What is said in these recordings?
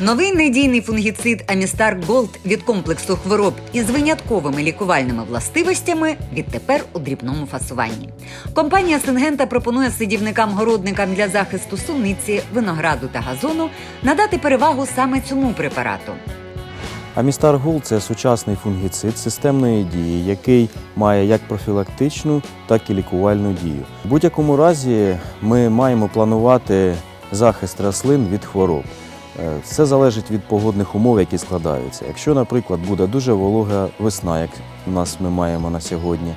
Новий надійний фунгіцид Амістар Голд від комплексу хвороб із винятковими лікувальними властивостями відтепер у дрібному фасуванні. Компанія Сингента пропонує садівникам-городникам для захисту суниці, винограду та газону надати перевагу саме цьому препарату. Амістар Гул це сучасний фунгіцид системної дії, який має як профілактичну, так і лікувальну дію. В будь-якому разі ми маємо планувати захист рослин від хвороб. Е, Все залежить від погодних умов, які складаються. Якщо, наприклад, буде дуже волога весна, як у нас ми маємо на сьогодні,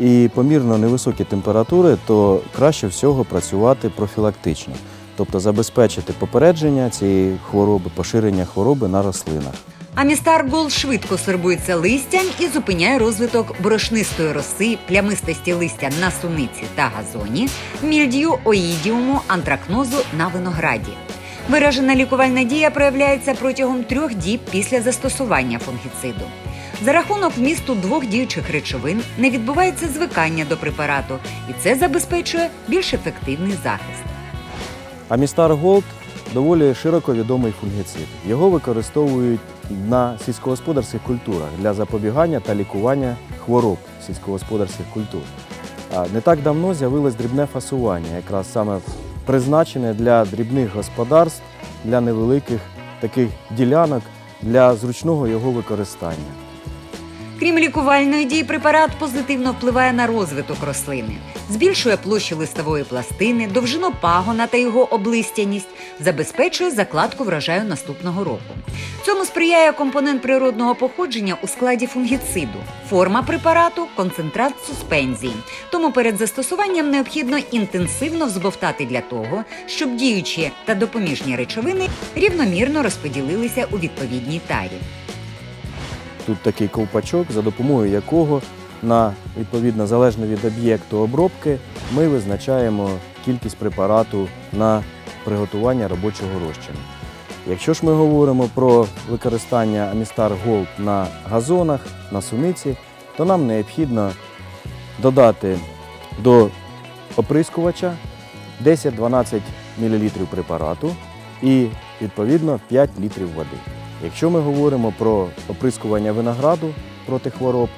і помірно невисокі температури, то краще всього працювати профілактично, тобто забезпечити попередження цієї хвороби, поширення хвороби на рослинах. Амістар Гол швидко сорбується листям і зупиняє розвиток борошнистої роси, плямистості листя на суниці та газоні, мільдію, оїдіуму, антракнозу на винограді. Виражена лікувальна дія проявляється протягом трьох діб після застосування фунгіциду. За рахунок вмісту двох діючих речовин не відбувається звикання до препарату, і це забезпечує більш ефективний захист. Амістар Голд доволі широко відомий фунгіцид. Його використовують на сільськогосподарських культурах для запобігання та лікування хвороб сільськогосподарських культур. Не так давно з'явилось дрібне фасування, якраз саме призначене для дрібних господарств, для невеликих таких ділянок для зручного його використання. Крім лікувальної дії, препарат позитивно впливає на розвиток рослини, збільшує площу листової пластини, довжину пагона та його облистяність, забезпечує закладку врожаю наступного року. Цьому сприяє компонент природного походження у складі фунгіциду, форма препарату концентрат суспензії. Тому перед застосуванням необхідно інтенсивно взбовтати для того, щоб діючі та допоміжні речовини рівномірно розподілилися у відповідній тарі. Тут такий ковпачок, за допомогою якого на відповідно залежно від об'єкту обробки ми визначаємо кількість препарату на приготування робочого розчину. Якщо ж ми говоримо про використання Амістар Голд на газонах, на суниці, то нам необхідно додати до оприскувача 10-12 мл препарату і відповідно 5 літрів води. Якщо ми говоримо про оприскування винограду проти хвороб,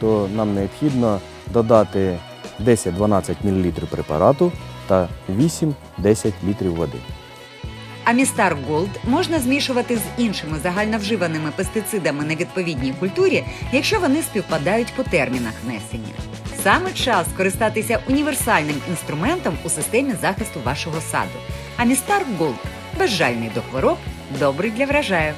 то нам необхідно додати 10-12 мл препарату та 8-10 літрів води. Амістар Голд можна змішувати з іншими загальновживаними пестицидами на відповідній культурі, якщо вони співпадають по термінах внесення. Саме час скористатися універсальним інструментом у системі захисту вашого саду. Амістар Голд безжальний до хвороб, добрий для врожаю.